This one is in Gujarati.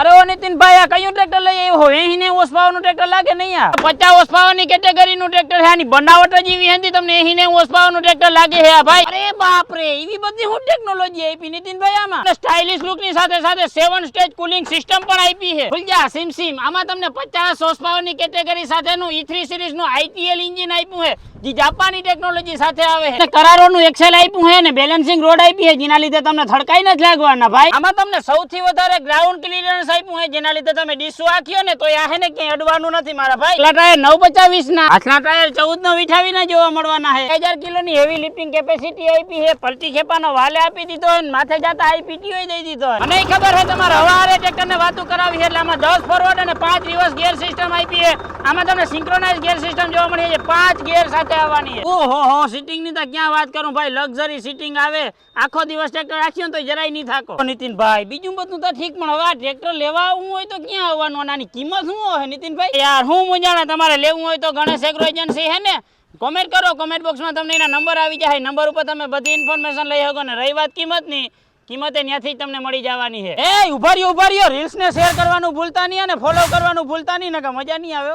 અરે ઓ નીતિનભાઈ, આ કયું ટ્રેક્ટર લઈ આવ્યો હો? એહીને હોસ પાવરનું ટ્રેક્ટર લાગે નહીં આ? પચાસ હોસ પાવરની કેટેગરીનું ટ્રેક્ટર છે, આની બનાવટ જ એવી હતી તમને એહીને હોસ પાવરનું ટ્રેક્ટર લાગે છે આ ભાઈ? અરે બાપ રે એવી બધી હું ટેકનોલોજી આપી નીતિનભાઈ આમાં? સ્ટાઇલિશ લુકની સાથે સાથે સેવન સ્ટેજ કુલિંગ સિસ્ટમ પણ આપી છે. ભૂલજા સિમ સિમ, આમાં તમને પચાસ હોસ પાવરની કેટેગરી સાથેનું ઈ થ્રી સિરીઝનું આઈટીએલ ઇન્જિન આપ્યું છે, જે જાપાની ટેકનોલોજી સાથે આવે છે. કરારોનું એક્સેલ આપ્યું છે ને બેલેન્સિંગ રોડ આપી છે, જેના લીધે તમને થડકાઈ નથી લાગવાના ભાઈ. આમાં તમને સૌથી વધારે ગ્રાઉન્ડ ક્લિયરન્સ આપ્યું છે જેના લીધે તમે ડીસુ આખ્યો ને, તો આ હે ને ક્યાંય અડવાનું નથી મારા ભાઈ. આટલા ટાયર નવ પચાવીસ ના. આટલા ટાયર ચૌદ નો વિઠાવીને જોવા મળવાના છે હજાર કિલો ની હેવી લિફ્ટિંગ કેપેસિટી આપી છે પલટી ખેપાનો વાલે આપી દીધો માથે જતા આઈપીટી દઈ દીધો મને ખબર છે તમારે હવારે ટ્રેક્ટર વાતો કરાવી એટલે આમાં દસ ફોરવર્ડ અને પાંચ રિવર્સ ગેર સિસ્ટમ આપી છે. આમાં તમને સિંક્રોનાઇઝ ગેર સિસ્ટમ જોવા મળી છે. પાંચ ગેર સાથે આવવાની છે. ઓહો, હો સીટિંગની તો ક્યાં વાત કરું ભાઈ? લક્ઝરી સિટિંગ આવે. આખો દિવસ ટ્રેક્ટર રાખ્યો તો જરાય નહીં થાકો. નીતિનભાઈ, બીજું બધું તો ઠીક, પણ હવે આ ટ્રેક્ટર લેવા આવવું હોય તો ક્યાં આવવાનું? આની કિંમત શું હોય, નીતિનભાઈ? યાર, હું મુંજાણા તમારે લેવું હોય તો ગણેશ એગ્રો એજન્સી હે ને? કોમેન્ટ કરો કોમેન્ટ બોક્સમાં તમને એના નંબર આવી જાય. નંબર ઉપર તમે બધી ઇન્ફોર્મેશન લઈ શકો ને રહી વાત કિંમતની. કિંમતે ત્યાંથી તમને મળી જવાની છે. એ ઊભા રહ્યો ઊભા રહ્યો. રીલ્સ ને શેર કરવાનું ભૂલતા નહીં અને ફોલો કરવાનું ભૂલતા નહીં ને મજા નહીં આવે